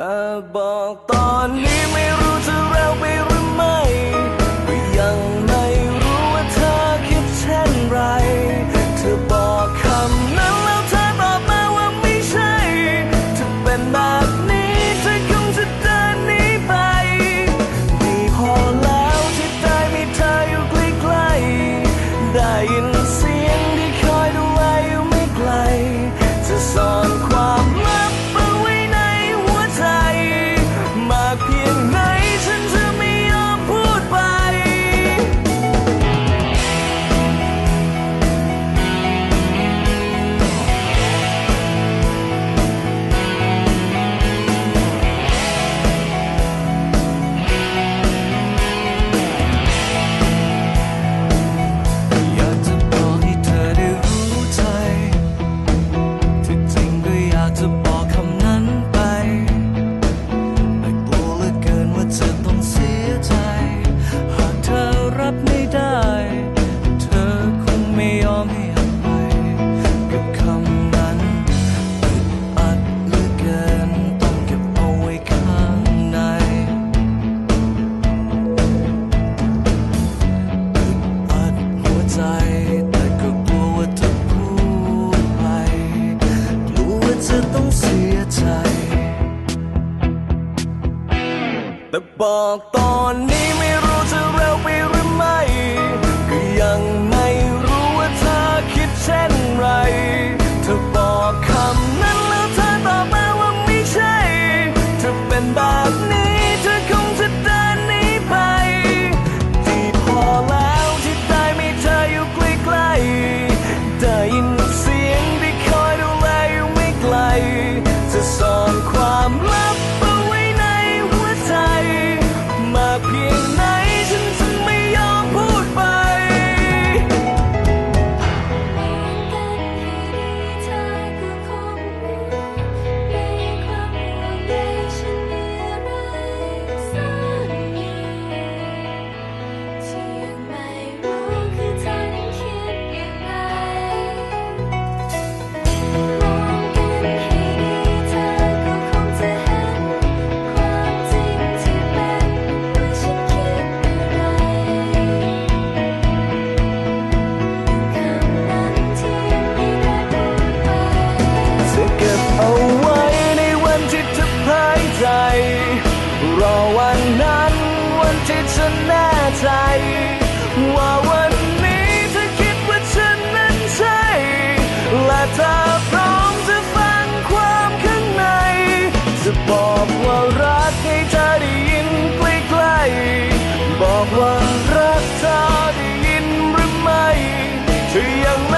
แต่บอกตอนนี้ไม่รู้จะเร็วไปหรือไม่ แต่บอกตอนนี้ไม่รู้จะเร็วไปหรือไม่ก็ยัง แน่ใจ ว่าวันนี้เธอคิดว่าฉันนั้นใช่ และเธอพร้อมจะฟังความข้างใน จะบอกว่ารักให้เธอได้ยินใกล้ๆบอกว่ารักเธอได้ยินหรือไม่เธอยังไม่